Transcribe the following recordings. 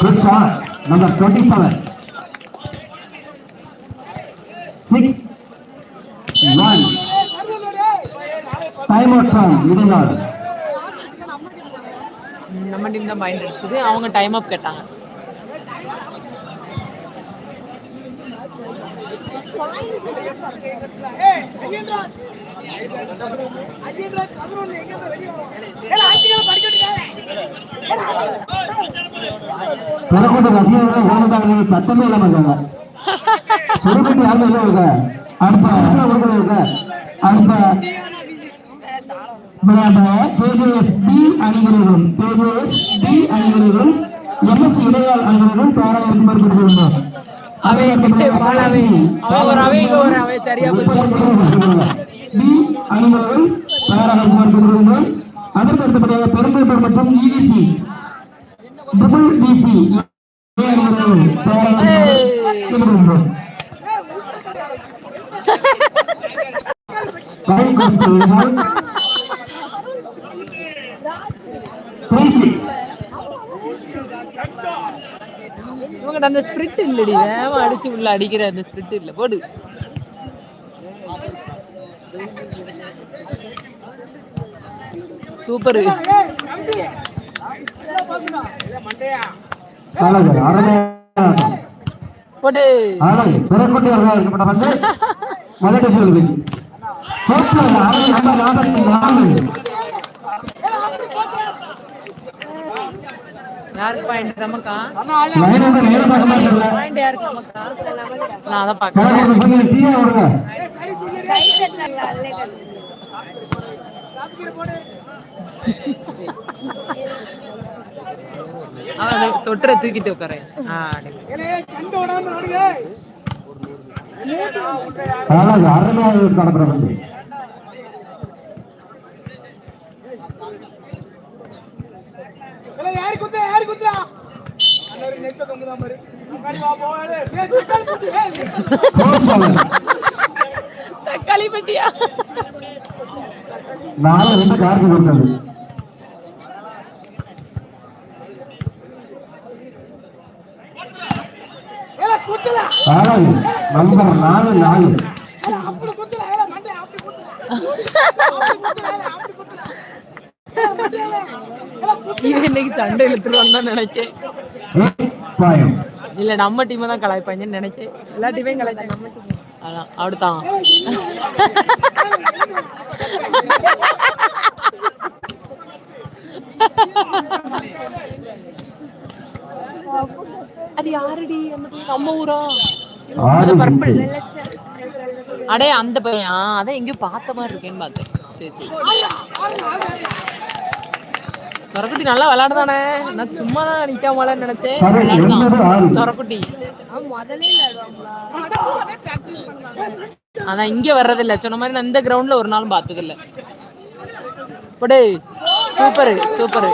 Good shot. Number 27. Six. One. Time out from Idinal. நம்ம team தான் point அடிச்சது அவங்க டைம் அப் கேட்டாங்க பெறக்கூட்ட ரசிகர்கள் ஓடுதாங்க சத்தமே இல்லாம இருக்காங்க. பெறக்கூட்ட யாரும் இல்லை இருக்க? அடுத்த வருஷம் இருக்க. அடுத்த கேஜிஎஸ் பி கேஜிஎஸ் இடையால் தயாராக இருக்குமாறு அவை அவ ஒரு அவை இங்க ஒரு அவை சரியா போச்சு. பி அணிவர்கள் தயாராக இருக்குமாறு கேட்டுக்கொள்கிறோம் அதற்கு அடுத்தபடியாக மற்றும் இவிசி டபுள் பிசி அந்த ஸ்பிரிட் இல்லடி வேகமா அடிச்சு உள்ள அடிக்கிற அந்த ஸ்பிரிட் இல்ல போடு. சூப்பர். அழகு அருமையான ஆட்டம். போடு அழகு பிறக்குட்டியவர்களாக இருக்கப்பட்ட வந்து. சொல்லுது யாருக்கு பாயிண்ட் நமக்கா யாருக்கு நமக்கா நான் அதை பாக்கிறேன் கலந்து கொஞ்சம் டீயா விடுங்க அவன் சொட்டுற தூக்கிட்டு உட்காரேன் அழகு அருமையாக நடக்கிற வந்து Close over. தக்காளி பட்டியா? நாலு ரெண்டு கார்டு கொடுத்தது. அழகு நம்பர் நாலு நாலு. இவன் இன்னைக்கு சண்டை இழுத்துருவான்னு தான் நினைச்சேன். இல்ல நம்ம டீமை தான் கலாய்ப்பாங்கன்னு நினைச்சேன். எல்லா டீமையும் கலாய்ச்சாங்க நம்ம டீம் அதான் அப்படித்தான் அது யாருடி? அந்த பையன் நம்ம ஊரா? பர்பிள். அடே அந்த பையன். அதான் எங்கேயோ பார்த்த மாதிரி இருக்கேன்னு பார்த்தேன். சரி சரி. தொரக்குட்டி நல்லா விளையாடுதானே? நான் சும்மா தான் நிக்காமலன்னு நினைச்சேன். விளையாடுதான். தொரக்குட்டி. அதான் இங்க வர்றது இல்ல சொன்ன மாதிரி நான் இந்த கிரவுண்ட்ல ஒரு நாளும் பார்த்தது இல்ல போடு. Super super.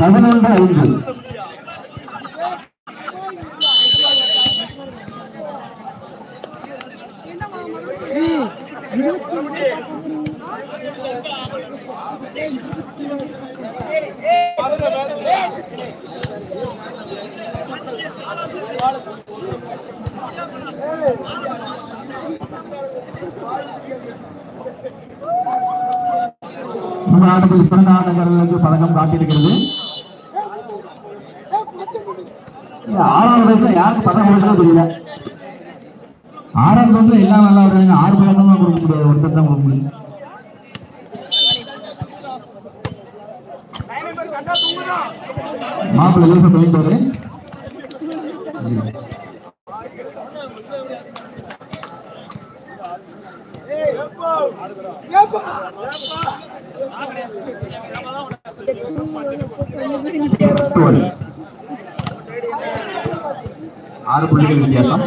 பதினொன்று ஐந்து நம்ம ஆட்டத்தில் சிறந்த பதக்கம் காட்டியிருக்கிறது. ஆறாவது வயசுல யாருக்கு பதக்கம் கொடுக்கணும் தெரியல. ஆறாவது வயசுல எல்லாம் நல்லா விடுறாங்க ஆறு பதக்கம் தான் கொடுக்க முடியாது ஒரு சத்தம் கொடுக்க முடியும் மாப்பிள்ளை லேசா போயிட்டாரு ஆறு புள்ளிகள் வித்தியாசம்.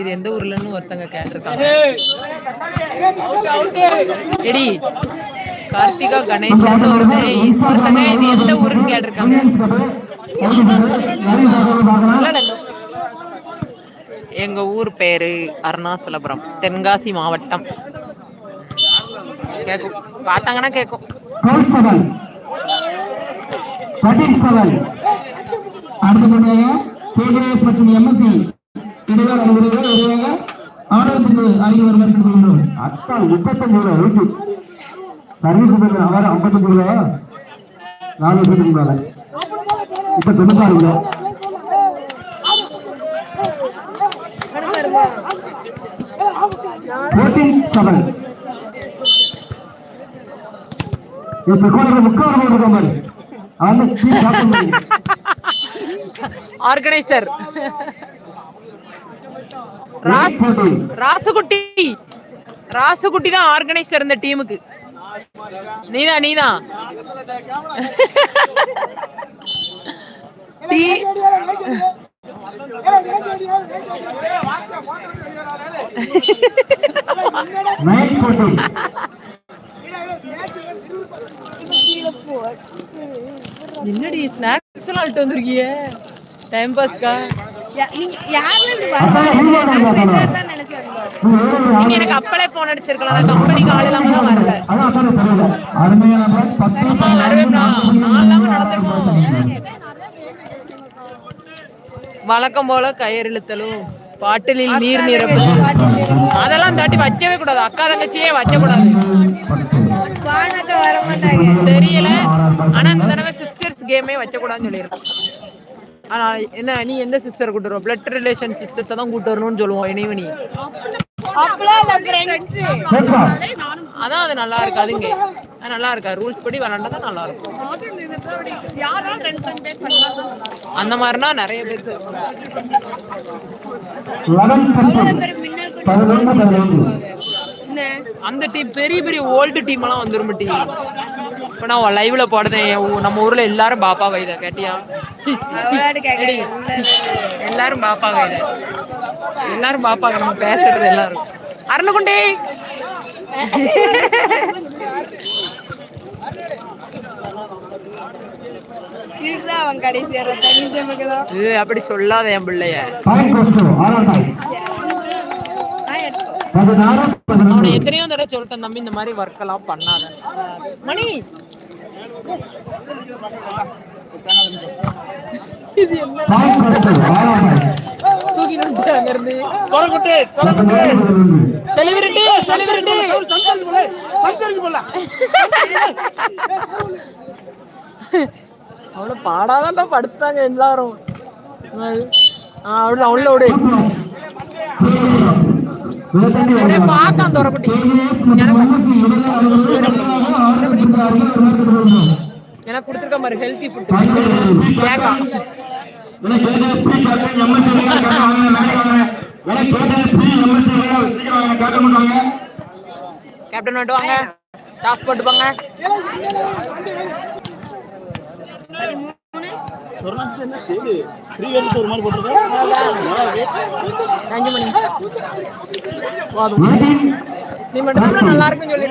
இது எந்த ஊர்லன்னு ஒருத்தங்க கேட்டிருக்காங்க. எடி கார்த்திகா கணேசன் ஒருத்தன் ஒருத்தங்க இது எந்த ஊருன்னு கேட்டிருக்காங்க. எங்க ஊர் பேரு அருணாசலபுரம் தென்காசி மாவட்டம். கேக்கும். பார்த்தாங்கன்னா கேக்கும். பதில் சவால். அடுத்தபடியாக கேஜிஎஸ் மற்றும் எம்எஸ்சி இடையே வருகிறது இடையாக ஆணவத்துக்கு அருகே வருமாறு கேட்டுக்கொள்கிறோம் அத்தா முப்பத்தஞ்சு ரூபா சர்வீஸ் பேர் அவர் ஐம்பத்தஞ்சு ரூபா? நாலு வருஷத்துக்கு மேல இப்ப தொண்ணூத்தாறு செவன் இப்ப கூட முக்கால் போட்டு பாரு. அவன் வந்து கீழே சாப்பிட முடியும் ஆர்கனைசர். ராசுகுட்டி. ராசுகுட்டி தான் ஆர்கனைசர் இந்த டீமுக்கு. நீதான் நீதான் டீ நைட் போட்டு என்னடி ஸ்நாக்ஸ் எல்லாம் வந்திருக்கீங்க டைம் பாஸ்க்கா நீங்க எனக்கு அப்பளே போன் அடிச்சிருக்கலாம் கம்பெனிக்கு ஆள் இல்லாம தான் வரல. வழக்கம் போல கயிறு இழுத்தலும் பாட்டிலில் நீர் நிரப்புதலும் அதெல்லாம் தாட்டி வைக்கவே கூடாது அக்கா தங்கச்சியே வைக்க கூடாது வானக்கா வர மாட்டாங்க தெரியல ஆனா இந்த தடவை சிஸ்டர்ஸ் கேமே வைக்க கூடாதுன்னு சொல்லியிருக்கோம் ஆனா என்ன நீ எந்த சிஸ்டர் கூட்டு வருவோம் பிளட் ரிலேஷன் சிஸ்டர்ஸ் தான் கூட்டு வரணும்னு சொல்லுவோம் இணைவு நீ. அப்பலாம் இல்ல ஃப்ரெண்ட்ஸ் கேட்பா அதான் அது நல்லா இருக்காதுங்க. அது நல்லா இருக்கா ரூல்ஸ் படி விளாண்டா தான் நல்லா இருக்கும். அந்த மாதிரினா நிறைய பேர் சொல்லுவாங்க. அந்த டீம் பெரிய பெரிய ஓல்டு டீம் எல்லாம் வந்துரும் டீம் இப்ப நான் லைவ்ல போடுறேன் நம்ம ஊர்ல எல்லாரும் பாப்பா வைதா கேட்டியா. எல்லாரும் பாப்பா வைதா எல்லாரும் பாப்பாங்க நம்ம பேசுறது எல்லாரும். அருணகுண்டி! அப்படி சொல்லாத என் பிள்ளைய. அவனை எத்தனையோ தடவை சொல்லிட்டேன் தம்பி இந்த மாதிரி ஒர்க் எல்லாம் பண்ணாத. மணி! இது அவளை பாடாதான்டா படுத்தாங்க எல்லாரும். அவள உள்ள பார்க்காம துறக்குட்டி எனக்கு கொடுத்துருக்க மாதிரி ஹெல்த்தி ஃபுட் கேக்கா. கேப்டன் வாங்க. டாஸ் போட்டு போங்க. அஞ்சு மணி போதும் நீ மட்டும் நல்லா இருக்குன்னு சொல்லி